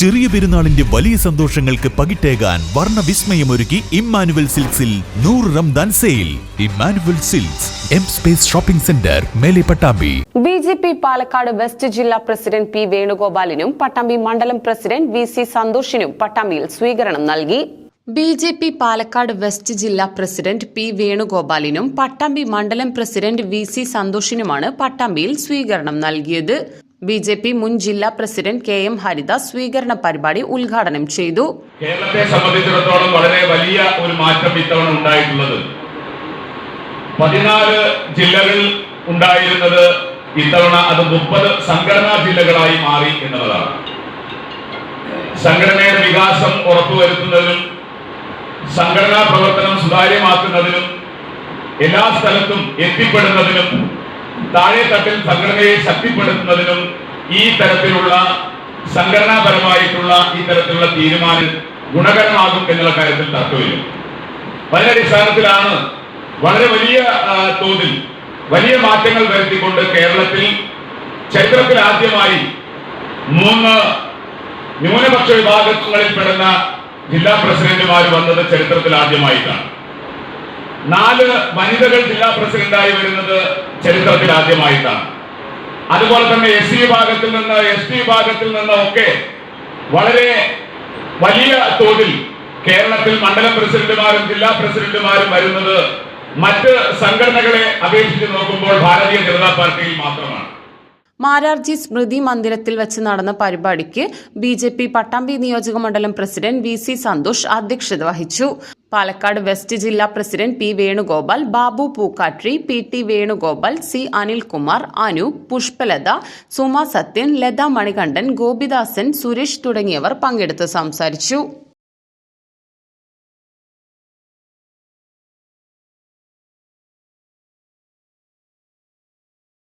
ചെറിയ പെരുന്നാളിന്റെ വലിയ സന്തോഷങ്ങൾക്ക് പകിട്ടേകാൻ വർണ വിസ്മയമൊരുക്കി ഇമ്മാനുവൽ സിൽക്സിൽ നൂറ് Ramadan sale. Emmanuel silks M space shopping centre മേലെ Pattambi. B J P Palakkad west ജില്ലാ പ്രസിഡന്റ് പി വേണുഗോപാലിനും പട്ടാമ്പി മണ്ഡലം പ്രസിഡന്റ് വി സി സന്തോഷിനും പട്ടാമ്പിയിൽ സ്വീകരണം നൽകി. B J P Palakkad west ജില്ലാ പ്രസിഡന്റ് പി വേണുഗോപാലിനും പട്ടാമ്പി മണ്ഡലം പ്രസിഡന്റ് വി സി സന്തോഷിനുമാണ് പട്ടാമ്പിയിൽ സ്വീകരണം നൽകിയത്. ബി ജെ പി മുൻ ജില്ലാ പ്രസിഡന്റ് കെ എം ഹരിദാസ് സ്വീകരണ പരിപാടി ഉദ്ഘാടനം ചെയ്തു. കേരളത്തെ സംബന്ധിച്ചിടത്തോളം വളരെ വലിയ ഒരു മാറ്റം ഇത്തവണ ഉണ്ടായിട്ടുള്ളത്. പതിനാല് ജില്ലകൾ ഉണ്ടായിരുന്നത് ഇത്തവണ അത് മുപ്പത് സംഘടനാ ജില്ലകളായി മാറി എന്നുള്ളതാണ്. സംഘടനയുടെ വികാസം ഉറപ്പുവരുത്തുന്നതിനും സംഘടനാ പ്രവർത്തനം സുതാര്യമാക്കുന്നതിനും എല്ലാ സ്ഥലത്തും എത്തിപ്പെടുന്നതിനും താഴെത്തട്ടിൽ സംഘടനയെ ശക്തിപ്പെടുത്തുന്നതിനും ഈ തരത്തിലുള്ള സംഘടനാപരമായിട്ടുള്ള ഈ തരത്തിലുള്ള തീരുമാനം ഗുണകരമാകും എന്നുള്ള കാര്യത്തിൽ തർക്കമില്ല വളരെ അടിസ്ഥാനത്തിലാണ് വളരെ വലിയ തോതിൽ വലിയ മാറ്റങ്ങൾ വരുത്തിക്കൊണ്ട് കേരളത്തിൽ ചരിത്രത്തിൽ ആദ്യമായി മൂന്ന് ന്യൂനപക്ഷ വിഭാഗങ്ങളിൽ പെടുന്ന ജില്ലാ പ്രസിഡന്റുമാർ വന്നത് ചരിത്രത്തിൽ ആദ്യമായിട്ടാണ്. നാല് വനിതകൾ ജില്ലാ പ്രസിഡന്റായി വരുന്നത് ചരിത്രത്തിൽ ആദ്യമായിട്ടാണ്. അതുപോലെ തന്നെ എസ് സി വിഭാഗത്തിൽ നിന്ന് എസ് ടി വിഭാഗത്തിൽ നിന്ന് ഒക്കെ വളരെ വലിയ തോതിൽ കേരളത്തിൽ മണ്ഡലം പ്രസിഡന്റുമാരും ജില്ലാ പ്രസിഡന്റുമാരും വരുന്നത് മറ്റ് സംഘടനകളെ അപേക്ഷിച്ച് നോക്കുമ്പോൾ ഭാരതീയ ജനതാ പാർട്ടിയിൽ മാത്രമാണ്. മാരാർജി സ്മൃതി മന്ദിരത്തിൽ വെച്ച് നടന്ന പരിപാടിക്ക് ബി ജെ പി പട്ടാമ്പി നിയോജക മണ്ഡലം പ്രസിഡന്റ് വി സി സന്തോഷ് അധ്യക്ഷത വഹിച്ചു. പാലക്കാട് വെസ്റ്റ് ജില്ലാ president P Venugopal Babu Pookkatri P T Venugopal C Anilkumar Anu Pushpalatha Suma Sathyan Latha Manikandan Gopidasan Suresh തുടങ്ങിയവർ പങ്കെടുത്ത് സംസാരിച്ചു.